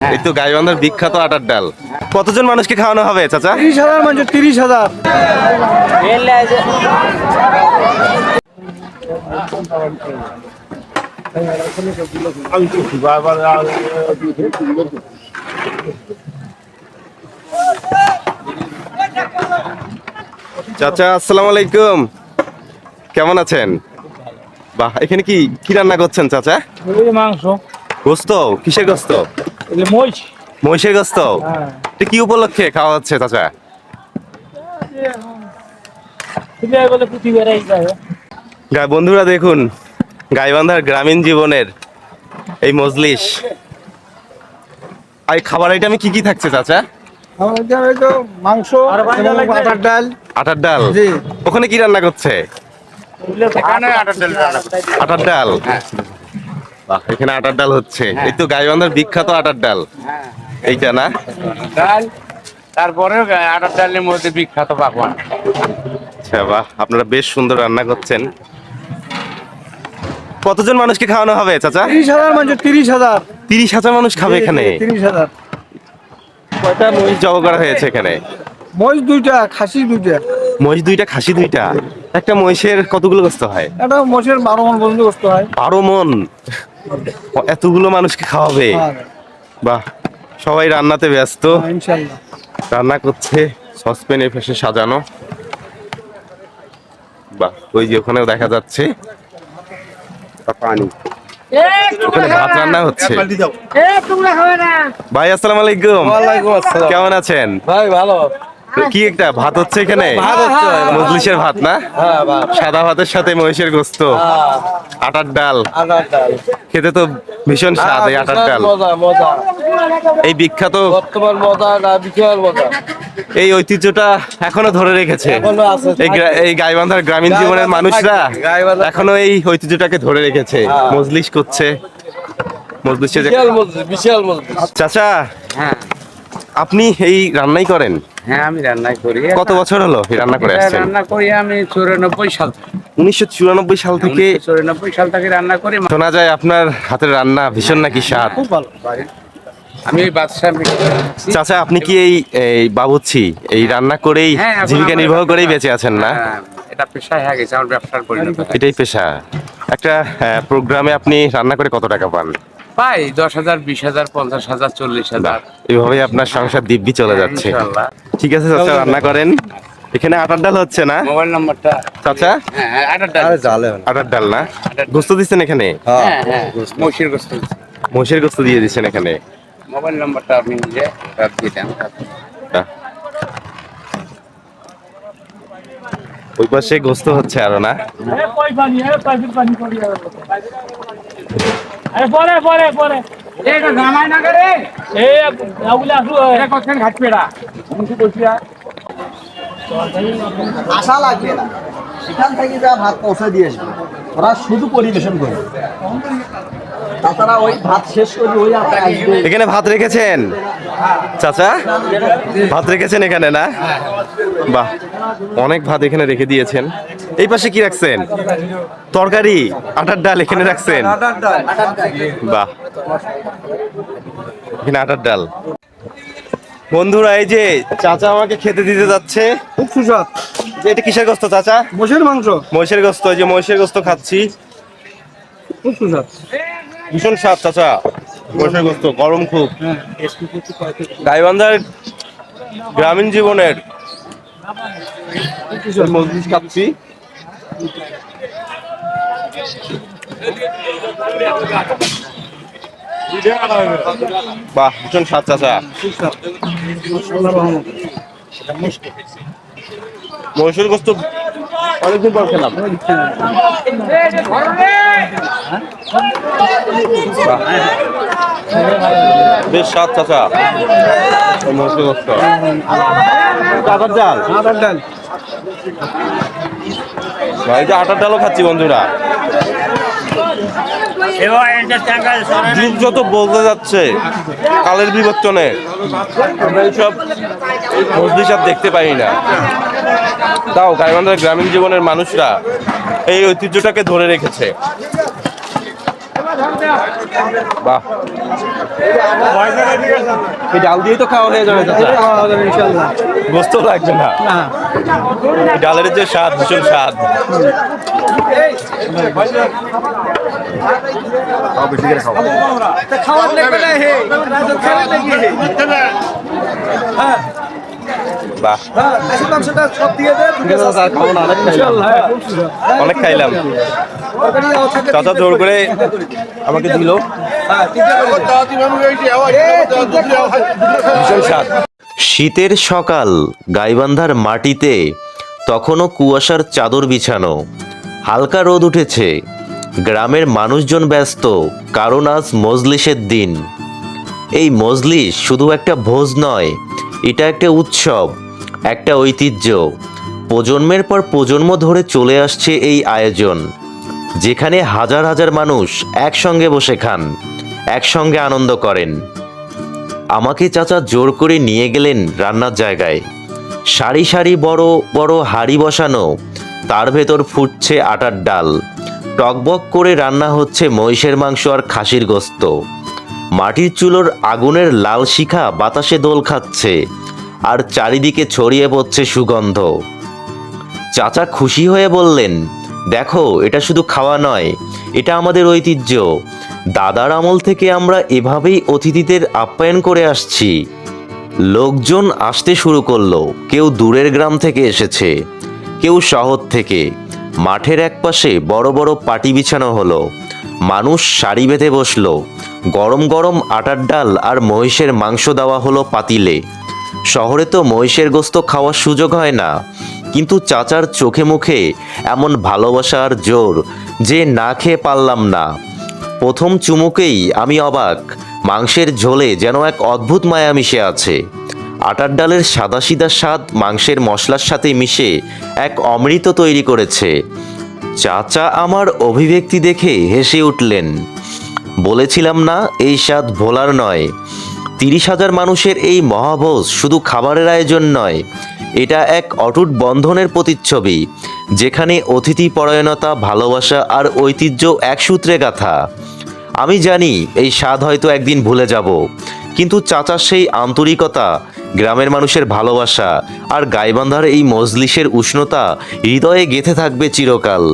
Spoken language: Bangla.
এই তো গাইবান্ধার বিখ্যাত আটার ডাল। কতজন মানুষকে খাওয়ানো হবে চাচা? তিরিশ হাজার মানুষ তিরিশ হাজার। চাচা আসসালামু আলাইকুম। কেমন আছেন? বাহ এখানে কি কি রান্না করছেন চাচা? মাংস। গোস্ত? কিসের গোস্ত? এগুলো মহিষ। মহিষের গোস্ত? হ্যাঁ। এটা কি উপলক্ষে খাওয়া হচ্ছে চাচা? বন্ধুরা দেখুন গাইবান্ধার গ্রামীণ জীবনের এই মজলিস। আর এই খাবার আইটেমে কি কি থাকছে চাচা? মাংস আটার ডাল। আটার ডাল? ওখানে কি রান্না করছে? আটার ডাল বাহ এখানে আটার ডাল হচ্ছে। এই তো গাইবান্ধার বিখ্যাত আটার ডাল। এইটা না? ডাল তারপরে আটার ডালের মধ্যে বিখ্যাত পাকওয়ান আচ্ছা বাহ আপনারা বেশ সুন্দর রান্না করছেন। কতজন মানুষকে খাওয়ানো হবে চাচা? তিরিশ হাজার মানুষ তিরিশ হাজার। তিরিশ হাজার মানুষ খাবে এখানে? তিরিশ হাজার। কয়টা মহিষ জব করা হয়েছে এখানে? মহিষ দুইটা খাসি দুইটা। মহিষ দুইটা খাসি দুইটা? একটা মহিষের কতগুলো গোস্ত হয়? একটা মহিষের বারো মন পর্যন্ত কষ্ট হয়। বারো মন? এতগুলো মানুষকে খাওয়াবে? বাহ সবাই রান্নাতে ব্যস্ত। হ্যাঁ, রান্না করছে সসপ্যানে ফেসে সাজানো। বাহ ওই যে ওখানেও দেখা যাচ্ছে। পানি। ওখানে ভাত রান্না হচ্ছে। ভাই আসসালামু আলাইকুম। কেমন আছেন? ভাই ভালো। কি একটা ভাত হচ্ছে এখানে? ভাত হচ্ছে মজলিসের ভাত না? হ্যাঁ সাদা ভাতের সাথে মহিষের গোস্ত। আটার ডাল। আটার ডাল। খেতে তো ভীষণ স্বাদ এই আটার ডাল। এই বিখ্যাত বর্তমান মজা না বিশাল মজা? এই ঐতিহ্যটা এখনও ধরে রেখেছে। এই গাইবান্ধার গ্রামীণ জীবনের মানুষরা এখনও এই ঐতিহ্যটাকে ধরে রেখেছে হ্যাঁ। মজলিস করছে। মজলিসে চাচা হ্যাঁ। আপনি এই রান্নাই করেন? হ্যাঁ আমি রান্না করি। কত বছর হলো রান্না করে আসছেন? রান্না করি আমি চুরানব্বই সাল উনিশশো চুরানব্বই সাল থেকে চুরানব্বই সাল থেকে রান্না করি। শোনা যায় আপনার হাতের রান্না ভীষণ নাকি স্বাদ। খুব ভালো। আমি বাদশাহ চাচা আপনি কি এই এই বাবুচ্ছি এই রান্না করেই হ্যাঁ, জীবিকা নির্বাহ করেই বেঁচে আছেন না? হ্যাঁ, এটা পেশায় হয়ে গেছে আমার ব্যবসার পরিণত এটাই পেশা। একটা প্রোগ্রামে আপনি রান্না করে কত টাকা পান? পাই দশ হাজার বিশ হাজার পঞ্চাশ হাজার চল্লিশ হাজার। এইভাবেই আপনার সংসার দিব্যি চলে যাচ্ছে। ইনশাআল্লাহ। ঠিক আছে চাচা রান্না করেন। এখানে আটার ডাল হচ্ছে না? মোবাইল নম্বরটা চাচা? হ্যাঁ হ্যাঁ, আটার ডাল। আটার ডাল না? গোস্ত দিচ্ছেন এখানে? হ্যাঁ হ্যাঁ মহিষের গোস্ত মহিষের গোস্ত দিয়ে দিচ্ছেন এখানে। মোবাইল নম্বরটা আপনি নিজে রাত দিয়ে দেন। ওই পাশে গোস্ত হচ্ছে আরও না? পরে পরে পরে। এটা জামাই না করে এই ওগুলো আসু এটা কখন ঘাট পেড়া আশা লাগবে না। সেখান থেকে যা ভাত পৌঁছে দিয়ে আসবে ওরা শুধু পরিবেশন করবে। তাছাড়া ওই ভাত শেষ করে ওই এখানে ভাত রেখেছেন? চাচা ভাত রেখেছেন এখানে না? বাহ অনেক ভাত এখানে রেখে দিয়েছেন। এই পাশে কি রাখছেন? তরকারি আটার ডাল এখানে রাখছেন? বাহ এখানে আটার ডাল। বন্ধুরা এই যে চাচা আমাকে খেতে দিতে যাচ্ছে। খুব সুস্বাদ। এটা কিসের গোস্ত চাচা? মোষের মাংস। মহিষের গোস্ত এই যে মহিষের গোস্ত খাচ্ছি। খুব সুস্বাদ। ভীষণ স্বাদ চাচা। মহিষের গোস্ত গরম খুব। গাইবান্ধার গ্রামীণ জীবনের মজলিস খাচ্ছি। বাহ ভীষণ স্বাদ চাচা। মহিষের গোস্ত অনেকদিন পর খেলাম। বেশ স্বাদ চাচা। মহিষের গোস্ত। আটার ডাল। আটার ডাল। এই যে আটার ডালও খাচ্ছি বন্ধুরা। যুগ যত বলতে যাচ্ছে কালের বিবর্তনে আমরা এইসব মজলিস আর দেখতে পাই না। তাও গাইবান্ধার গ্রামীণ জীবনের মানুষরা এই ঐতিহ্যটাকে ধরে রেখেছে। বাহ। এই ডাল দিয়েই তো খাওয়া হয়ে যাবে বুঝতে লাগবে না। ডালের যে স্বাদ ভীষণ স্বাদ। খাওয়ার লাগবে না হে। খাওয়ার লাগবে হে। হ্যাঁ। হ্যাঁ অনেক খাইলাম। চাচা জোর করে আমাকে দিল। শীতের সকাল গাইবান্ধার মাটিতে তখনও কুয়াশার চাদর বিছানো। হালকা রোদ উঠেছে। গ্রামের মানুষজন ব্যস্ত, কারণ আজ মজলিসের দিন। এই মজলিস শুধু একটা ভোজ নয়, এটা একটা উৎসব, একটা ঐতিহ্য। প্রজন্মের পর প্রজন্ম ধরে চলে আসছে এই আয়োজন, যেখানে হাজার হাজার মানুষ একসঙ্গে বসে খান, একসঙ্গে আনন্দ করেন। আমাকে চাচা জোর করে নিয়ে গেলেন রান্নার জায়গায়। সারি সারি বড় বড় হাড়ি বসানো, তার ভেতর ফুটছে আটার ডাল টকবক করে রান্না হচ্ছে মহিষের মাংস আর খাসির গোস্ত। মাটির চুলোর আগুনের লাল শিখা বাতাসে দোল খাচ্ছে আর চারিদিকে ছড়িয়ে পড়ছে সুগন্ধ। চাচা খুশি হয়ে বললেন, দেখো, এটা শুধু খাওয়া নয়, এটা আমাদের ঐতিহ্য। দাদার আমল থেকে আমরা এভাবেই অতিথিদের আপ্যায়ন করে আসছি। লোকজন আসতে শুরু করল, কেউ দূরের গ্রাম থেকে এসেছে, কেউ শহর থেকে। মাঠের একপাশে বড় বড় পাটি বিছানো হলো। মানুষ সারি বেঁধে বসল। গরম গরম আটার ডাল আর মহিষের মাংস দেওয়া হলো পাতিলে। শহরে তো মহিষের গোস্ত খাওয়ার সুযোগ হয় না। কিন্তু চাচার চোখে মুখে এমন ভালোবাসা আর জোর যে না খেয়ে পারলাম না। প্রথম চুমুকেই আমি অবাক, মাংসের ঝোলে যেন এক অদ্ভুত মায়া মিশে আছে। আটার ডালের সাদাসিধা স্বাদ মাংসের মশলার সাথে মিশে এক অমৃত তৈরি করেছে। চাচা আমার অভিব্যক্তি দেখে হেসে উঠলেন। বলেছিলাম না, এই স্বাদ ভোলার নয়। তিরিশ হাজার মানুষের এই মহাভোজ শুধু খাবারের আয়োজন নয়, এটা এক অটুট বন্ধনের প্রতিচ্ছবি, যেখানে অতিথি পরায়ণতা, ভালোবাসা আর ঐতিহ্য এক সূত্রে গাথা। আমি জানি এই স্বাদ হয়তো একদিন ভুলে যাব, কিন্তু চাচার সেই আন্তরিকতা গ্রামের মানুষের ভালোবাসা আর গাইবান্ধার এই মজলিসের উষ্ণতা হৃদয়ে গেঁথে থাকবে চিরকাল।